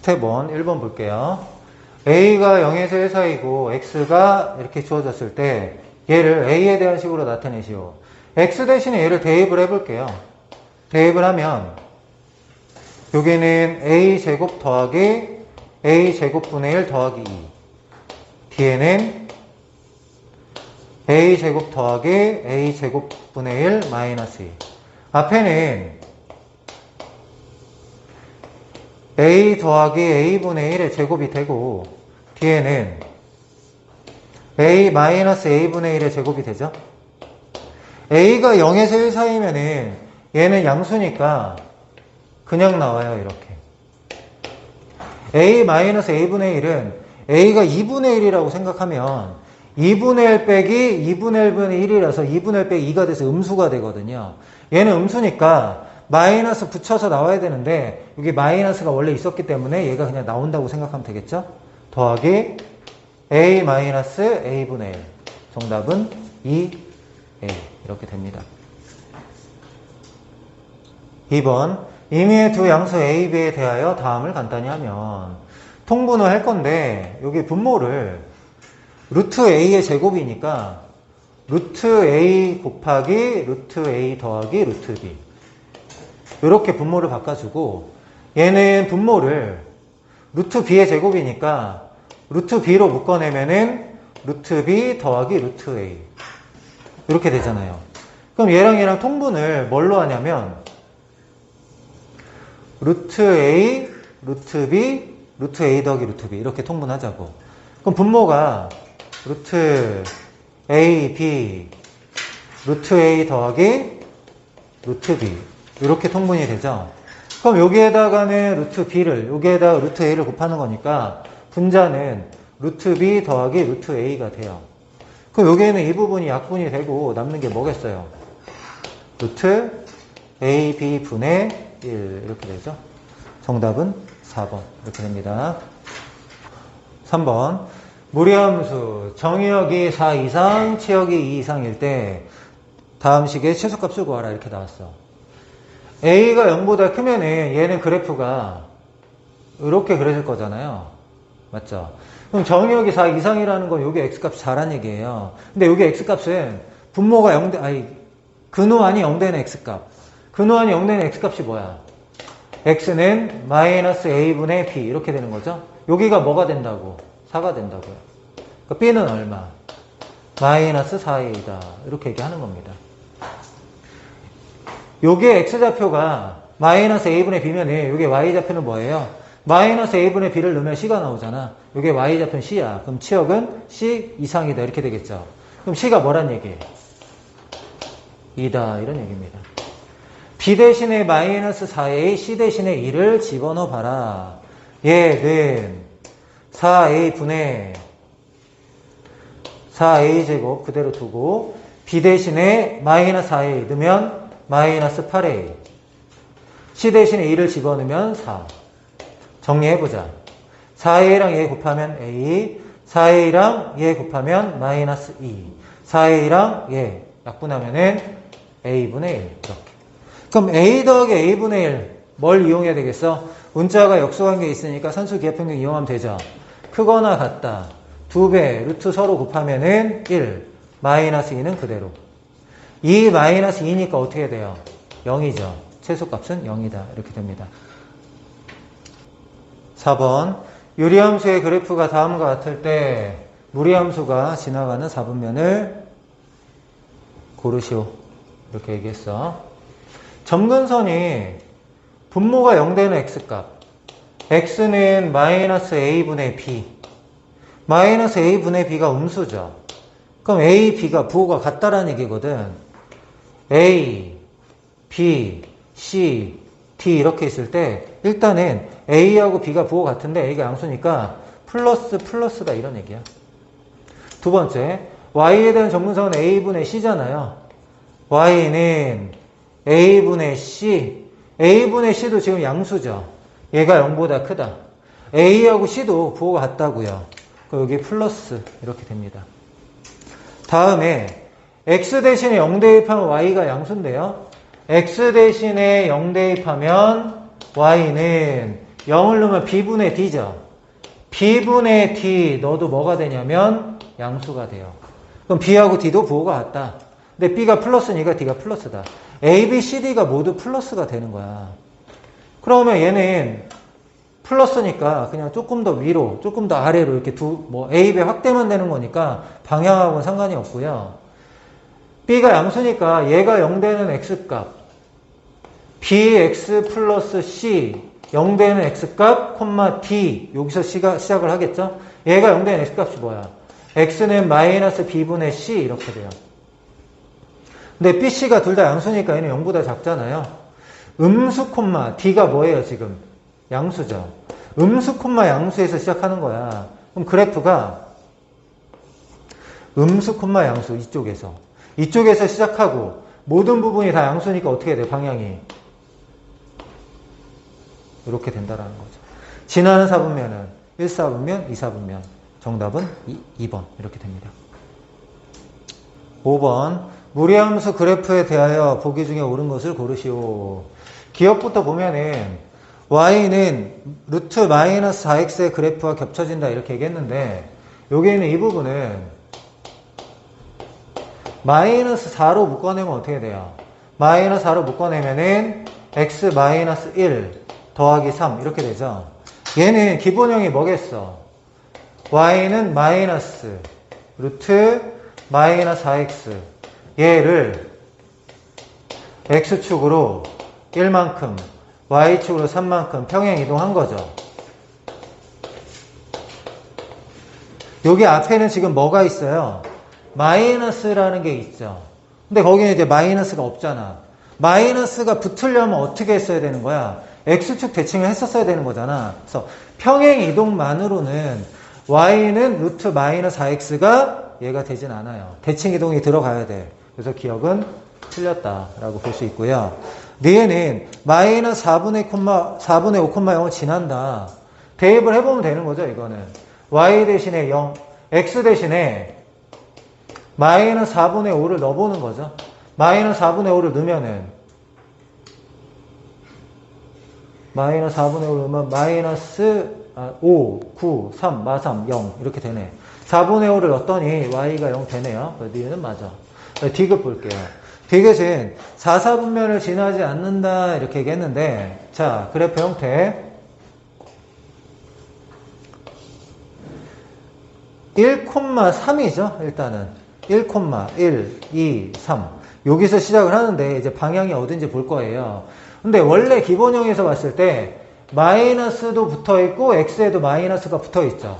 스텝 1, 1번 볼게요. a가 0에서 1 사이고 x가 이렇게 주어졌을 때 얘를 a에 대한 식으로 나타내시오. x 대신에 얘를 대입을 해볼게요. 대입을 하면 여기는 a 제곱 더하기 a 제곱분의 1 더하기 2 뒤에는 a 제곱 더하기 a 제곱분의 1 마이너스 2 앞에는 a 더하기 a분의 1의 제곱이 되고 뒤에는 a 마이너스 a분의 1의 제곱이 되죠. a가 0에서 1 사이면은 얘는 양수니까 그냥 나와요 이렇게. a 마이너스 a분의 1은 a가 2분의 1이라고 생각하면 2분의 1 빼기 2분의 1분의 1이라서 2분의 1 빼기 2가 돼서 음수가 되거든요. 얘는 음수니까 마이너스 붙여서 나와야 되는데 여기 마이너스가 원래 있었기 때문에 얘가 그냥 나온다고 생각하면 되겠죠? 더하기 a 마이너스 a분의 1 정답은 2a 이렇게 됩니다. 2번 임의의 두 양수 a, b에 대하여 다음을 간단히 하면 통분을 할 건데 여기 분모를 루트 a의 제곱이니까 루트 a 곱하기 루트 a 더하기 루트 b 이렇게 분모를 바꿔주고 얘는 분모를 루트 b의 제곱이니까 루트 b로 묶어내면은 루트 b 더하기 루트 a 이렇게 되잖아요. 그럼 얘랑 얘랑 통분을 뭘로 하냐면 루트 a, 루트 b, 루트 a 더하기 루트 b 이렇게 통분하자고. 그럼 분모가 루트 a, b, 루트 a 더하기 루트 b 이렇게 통분이 되죠. 그럼 여기에다가는 루트 b를 여기에다가 루트 a를 곱하는 거니까 분자는 루트 b 더하기 루트 a가 돼요. 그럼 여기에는 이 부분이 약분이 되고 남는 게 뭐겠어요? 루트 a, b 분의 1 이렇게 되죠. 정답은 4번 이렇게 됩니다. 3번 무리함수 정의역이 4 이상, 치역이 2 이상일 때 다음 식의 최소값을 구하라 이렇게 나왔어. A가 0보다 크면은 얘는 그래프가 이렇게 그려질 거잖아요. 맞죠? 그럼 정의역이 4 이상이라는 건 여기 x값이 잘한 얘기예요. 근데 여기 x값은 분모가 0대, 아니, 근호안이 0되는 x값. 근호안이 0되는 x값이 뭐야? x는 마이너스 a분의 b 이렇게 되는 거죠. 여기가 뭐가 된다고? 4가 된다고요. 그러니까 b는 얼마? 마이너스 4a다. 이렇게 얘기하는 겁니다. 요게 x좌표가 마이너스 a분의 b면은 요게 y좌표는 뭐예요? 마이너스 a분의 b를 넣으면 c가 나오잖아. 요게 y좌표는 c야. 그럼 치역은 c 이상이다. 이렇게 되겠죠. 그럼 c가 뭐란 얘기예요? 2다. 이런 얘기입니다. b 대신에 마이너스 4a, c 대신에 2를 집어넣어 봐라. 얘는 4a 분의 4a 제곱 그대로 두고 b 대신에 마이너스 4a 넣으면 마이너스 8a c 대신에 2를 집어넣으면 4 정리해보자. 4a랑 얘 곱하면 a 4a랑 얘 곱하면 마이너스 2 4a랑 얘 약분하면은 a분의 1 이렇게. 그럼 a 더하기 a분의 1 뭘 이용해야 되겠어? 문자가 역수관계 있으니까 산수 기하평균 이용하면 되죠. 크거나 같다. 2배 루트 서로 곱하면은 1 마이너스 2는 그대로 2 마이너스 2니까 어떻게 돼요? 0이죠. 최소값은 0이다. 이렇게 됩니다. 4번 유리함수의 그래프가 다음과 같을 때 무리함수가 지나가는 4분면을 고르시오. 이렇게 얘기했어. 점근선이 분모가 0되는 x값 x는 마이너스 a분의 b 마이너스 a분의 b가 음수죠. 그럼 a, b가 부호가 같다라는 얘기거든. A, b, c, d 이렇게 있을 때 일단은 a하고 b가 부호 같은데 a가 양수니까 플러스 플러스다 이런 얘기야. 두 번째 y에 대한 정근선은 a분의 c잖아요. y는 a분의 c a분의 c도 지금 양수죠. 얘가 0보다 크다. a하고 c도 부호가 같다고요. 여기 플러스 이렇게 됩니다. 다음에 x 대신에 0 대입하면 y가 양수인데요. x 대신에 0 대입하면 y는 0을 넣으면 b분의 d죠. b분의 d 넣어도 뭐가 되냐면 양수가 돼요. 그럼 b하고 d도 부호가 같다. 근데 b가 플러스니까 d가 플러스다. a, b, c, d가 모두 플러스가 되는 거야. 그러면 얘는 플러스니까 그냥 조금 더 위로, 조금 더 아래로 이렇게 두, 뭐 A, B 확대만 되는 거니까 방향하고는 상관이 없고요. B가 양수니까 얘가 0 되는 X값, BX 플러스 C, 0 되는 X값, 콤마 D, 여기서 C가 시작을 하겠죠? 얘가 0 되는 X값이 뭐야? X는 마이너스 B분의 C 이렇게 돼요. 근데 BC가 둘 다 양수니까 얘는 0보다 작잖아요. 음수 콤마 D가 뭐예요 지금? 양수죠. 음수 콤마 양수에서 시작하는 거야. 그럼 그래프가 음수 콤마 양수 이쪽에서 이쪽에서 시작하고 모든 부분이 다 양수니까 어떻게 돼 방향이 이렇게 된다라는 거죠. 지나는 사분면은 1사분면, 2사분면 정답은 2, 번 이렇게 됩니다. 5번 무리함수 그래프에 대하여 보기 중에 옳은 것을 고르시오. 기억부터 보면은 y는 루트 마이너스 4x의 그래프와 겹쳐진다 이렇게 얘기했는데 여기 있는 이 부분은 마이너스 4로 묶어내면 어떻게 돼요? 마이너스 4로 묶어내면은 x 마이너스 1 더하기 3 이렇게 되죠. 얘는 기본형이 뭐겠어? y는 마이너스 루트 마이너스 4x 얘를 x축으로 1만큼 y축으로 3만큼 평행 이동한 거죠. 여기 앞에는 지금 뭐가 있어요? 마이너스라는 게 있죠. 근데 거기는 이제 마이너스가 없잖아. 마이너스가 붙으려면 어떻게 했어야 되는 거야? x축 대칭을 했었어야 되는 거잖아. 그래서 평행 이동만으로는 y는 루트 마이너스 4x가 얘가 되진 않아요. 대칭 이동이 들어가야 돼. 그래서 기억은 틀렸다라고 볼 수 있고요. 얘는 마이너스 4분의, 콤마, 4분의 5, 0을 지난다. 대입을 해보면 되는 거죠, 이거는. y 대신에 0, x 대신에 마이너스 4분의 5를 넣어보는 거죠. 마이너스 4분의 5를 넣으면은 마이너스 4분의 5를 넣으면 마이너스 5, 9, 3, 마 3, 0 이렇게 되네. 4분의 5를 넣었더니 y가 0 되네요. 뒤에는 맞아. 디귿 볼게요. 디귿은 4, 4분면을 지나지 않는다 이렇게 얘기했는데 자 그래프 형태 1,3이죠 일단은 1,1, 2, 3 여기서 시작을 하는데 이제 방향이 어딘지 볼 거예요 근데 원래 기본형에서 봤을 때 마이너스도 붙어 있고 x에도 마이너스가 붙어 있죠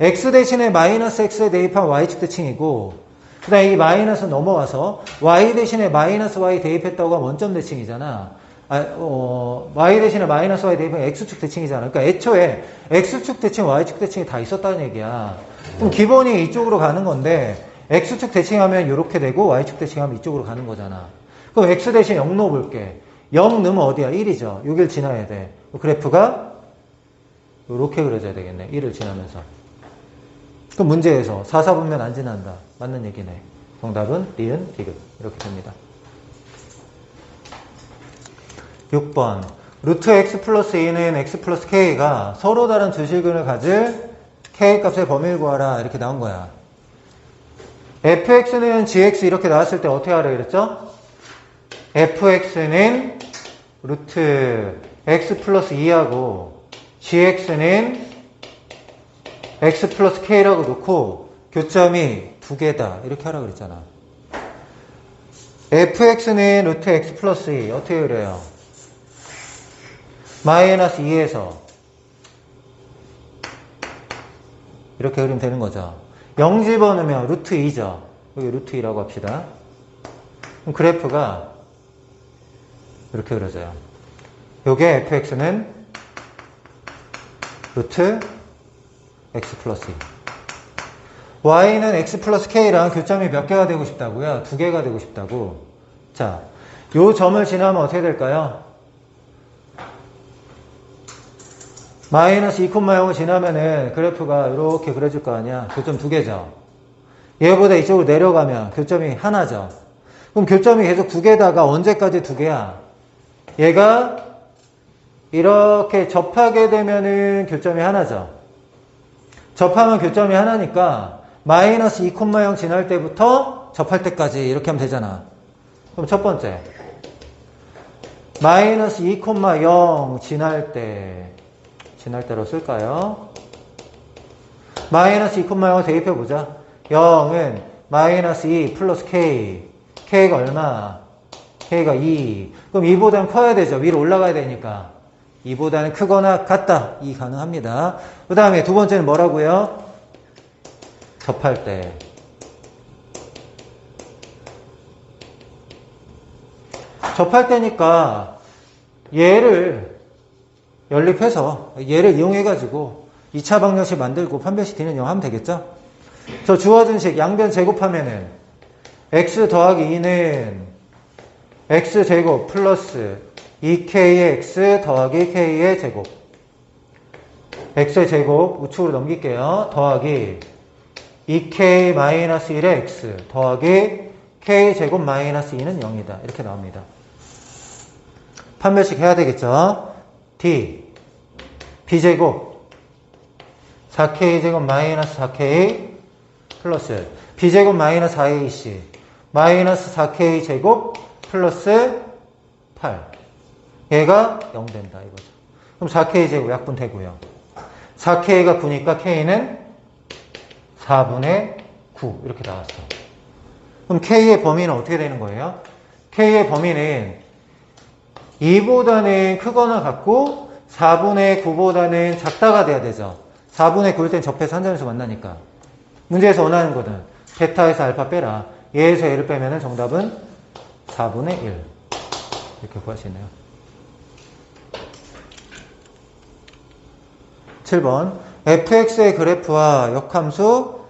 x 대신에 마이너스 x에 대입한 y축 대칭이고 그 다음에 이 마이너스 넘어와서 y 대신에 마이너스 y 대입했다고 하면 원점 대칭이잖아. 아, 어, y 대신에 마이너스 y 대입하면 x축 대칭이잖아. 그러니까 애초에 x축 대칭, y축 대칭이 다 있었다는 얘기야. 그럼 기본이 이쪽으로 가는 건데 x축 대칭하면 이렇게 되고 y축 대칭하면 이쪽으로 가는 거잖아. 그럼 x 대신 0 넣어볼게. 0 넣으면 어디야? 1이죠. 여길 지나야 돼. 그래프가 이렇게 그려져야 되겠네. 1을 지나면서. 그럼 문제에서 4, 4분면 안 지난다. 맞는 얘기네. 정답은 리은, 디귿. 이렇게 됩니다. 6번. 루트 x 플러스 2는 x 플러스 k가 서로 다른 주식을 가질 k 값의 범위를 구하라. 이렇게 나온 거야. Fx는 gx 이렇게 나왔을 때 어떻게 하라 그랬죠? fx는 루트 x 플러스 2하고 gx는 x 플러스 k라고 놓고 교점이 두 개다 이렇게 하라 그랬잖아 fx는 루트 x 플러스 2 어떻게 그래요? 마이너스 2에서 이렇게 그리면 되는 거죠 0 집어넣으면 루트 2죠 여기 루트 2라고 합시다 그럼 그래프가 이렇게 그려져요 요게 fx는 루트 x 플러스 2. y는 x 플러스 k랑 교점이 몇 개가 되고 싶다고요? 두 개가 되고 싶다고. 자, 요 점을 지나면 어떻게 될까요? 마이너스 2,0을 지나면은 그래프가 이렇게 그려질 거 아니야. 교점 두 개죠. 얘보다 이쪽으로 내려가면 교점이 하나죠. 그럼 교점이 계속 두 개다가 언제까지 두 개야? 얘가 이렇게 접하게 되면은 교점이 하나죠. 접하면 교점이 하나니까 마이너스 2,0 지날 때부터 접할 때까지 이렇게 하면 되잖아. 그럼 첫 번째. 마이너스 2,0 지날 때, 지날 때로 쓸까요? 마이너스 2,0 대입해 보자. 0은 마이너스 2 플러스 k. k가 얼마? k가 2. 그럼 2보다는 커야 되죠. 위로 올라가야 되니까. 2보다는 크거나 같다. 2 가능합니다. 그 다음에 두 번째는 뭐라고요? 접할 때. 접할 때니까 얘를 연립해서 얘를 이용해가지고 2차 방정식 만들고 판별식 D는 0 하면 되겠죠? 저 주어진 식 양변 제곱하면은 x 더하기 2는 x제곱 플러스 2k의 x 더하기 k의 제곱 x의 제곱 우측으로 넘길게요. 더하기 2k 마이너스 1의 x 더하기 k 제곱 마이너스 2는 0이다. 이렇게 나옵니다. 판별식 해야 되겠죠? d b제곱 4k 제곱 마이너스 4k 플러스 b제곱 마이너스 4ac 마이너스 4k 제곱 플러스 8 얘가 0 된다 이거죠. 그럼 4k 제곱 약분 되고요. 4k가 9니까 k는 4분의 9 이렇게 나왔어. 그럼 k의 범위는 어떻게 되는 거예요? k의 범위는 2보다는 크거나 같고 4분의 9보다는 작다가 돼야 되죠. 4분의 9일 땐 접해서 한 점에서 만나니까. 문제에서 원하는 거는 베타에서 알파 빼라. 얘에서 얘를 빼면 정답은 4분의 1. 이렇게 있네요. 7번 fx의 그래프와 역함수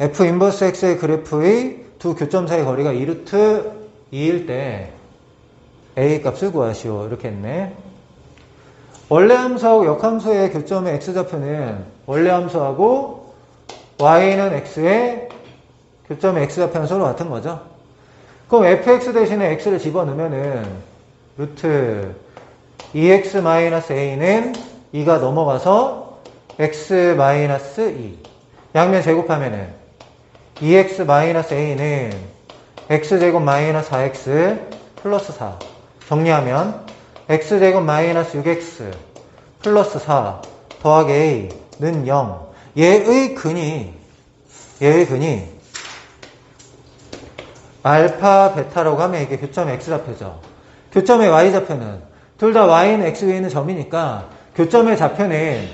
f 인버스 x의 그래프의 두 교점 사이 거리가 2루트 2일 때 a 값을 구하시오 이렇게 했네 원래 함수하고 역함수의 교점의 x좌표는 원래 함수하고 y는 x의 교점의 x좌표는 서로 같은 거죠. 그럼 fx 대신에 x를 집어넣으면은 루트 2x-a는 2가 넘어가서 x-2 양면 제곱하면은 2x-a는 x제곱 마이너스 4x 플러스 4 정리하면 x제곱 마이너스 6x 플러스 4 더하기 a는 0 얘의 근이 얘의 근이 알파 베타라고 하면 이게 교점의 x좌표죠. 교점의 y좌표는 둘 다 y는 x 위에 있는 점이니까 교점의 좌표는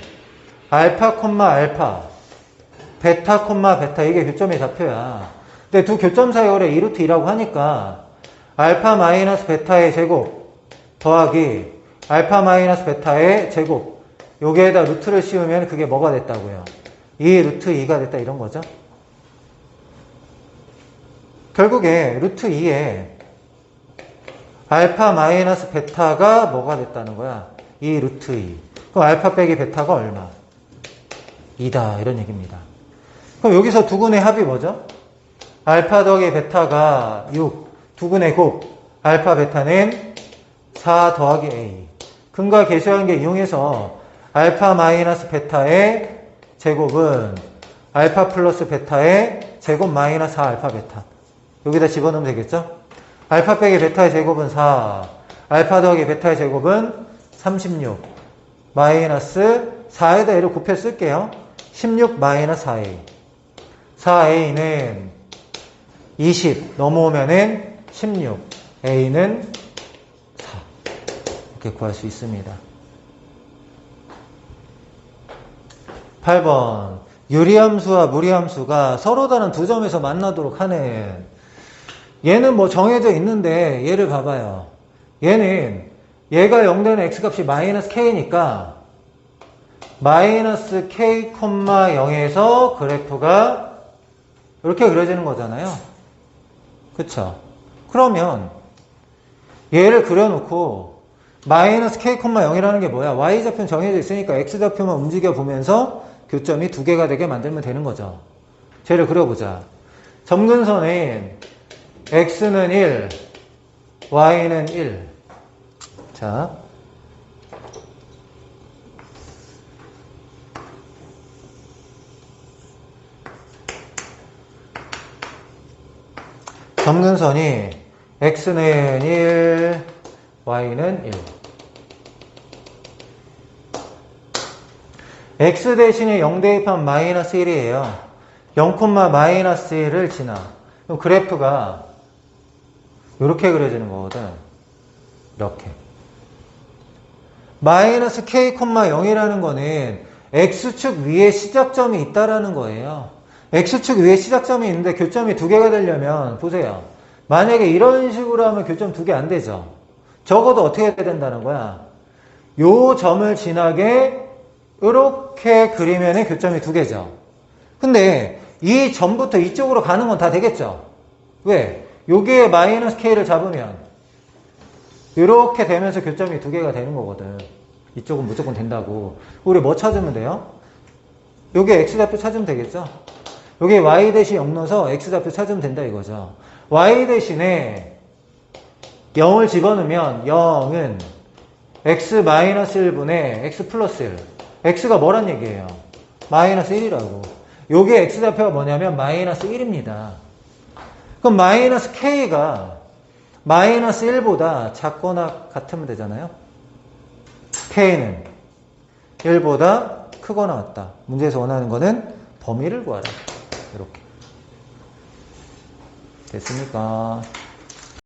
알파 콤마 알파 베타 콤마 베타 이게 교점의 좌표야. 근데 두 교점 사이 거리 2루트 2라고 하니까 알파 마이너스 베타의 제곱 더하기 알파 마이너스 베타의 제곱. 여기에다 루트를 씌우면 그게 뭐가 됐다고요? 2 루트 2가 됐다 이런 거죠? 결국에 루트 2에 알파 마이너스 베타가 뭐가 됐다는 거야? 2 루트 2 그럼 알파 빼기 베타가 얼마? 2다. 이런 얘기입니다. 그럼 여기서 두근의 합이 뭐죠? 알파 더하기 베타가 6, 두근의 곱, 알파 베타는 4 더하기 A. 근과 계수한 게 이용해서 알파 마이너스 베타의 제곱은 알파 플러스 베타의 제곱 마이너스 4 알파 베타. 여기다 집어넣으면 되겠죠? 알파 빼기 베타의 제곱은 4, 알파 더하기 베타의 제곱은 36, 마이너스 4에다 얘를 곱해 쓸게요. 16 마이너스 4a. 4a는 20 넘어오면은 16. a는 4. 이렇게 구할 수 있습니다. 8번. 유리함수와 무리함수가 서로 다른 두 점에서 만나도록 하는 얘는 뭐 정해져 있는데 얘를 봐봐요. 얘는 얘가 0되는 x값이 마이너스 k니까 마이너스 k, 0에서 그래프가 이렇게 그려지는 거잖아요. 그쵸? 그러면 얘를 그려놓고 마이너스 k,0이라는 게 뭐야? y좌표는 정해져 있으니까 x좌표만 움직여 보면서 교점이 두 개가 되게 만들면 되는 거죠. 쟤를 그려보자. 점근선에 x는 1, y는 1. 자. 점근선이 x는 1, y는 1. X 대신에 0 대입하면 마이너스 1이에요. 0, 마이너스 1을 지나. 그럼 그래프가 이렇게 그려지는 거거든. 이렇게. 마이너스 k, 0이라는 거는 x축 위에 시작점이 있다라는 거예요. x축 위에 시작점이 있는데 교점이 두 개가 되려면 보세요. 만약에 이런 식으로 하면 교점 두 개 안 되죠. 적어도 어떻게 해야 된다는 거야? 요 점을 지나게 이렇게 그리면 교점이 두 개죠. 근데 이 점부터 이쪽으로 가는 건 다 되겠죠. 왜? 여기에 마이너스 k를 잡으면 이렇게 되면서 교점이 두 개가 되는 거거든. 이쪽은 무조건 된다고. 우리 뭐 찾으면 돼요? 여기 x좌표 찾으면 되겠죠? 여기 y 대신 0 넣어서 x좌표 찾으면 된다 이거죠. y 대신에 0을 집어넣으면 0은 x 1분의 x 플러스 1. X가 뭐란 얘기예요? 마이너스 1이라고. 요게 x좌표가 뭐냐면 마이너스 1입니다. 그럼 마이너스 k가 마이너스 1보다 작거나 같으면 되잖아요. k는 1보다 크거나 같다. 문제에서 원하는 거는 범위를 구하라. 이렇게. 됐습니까?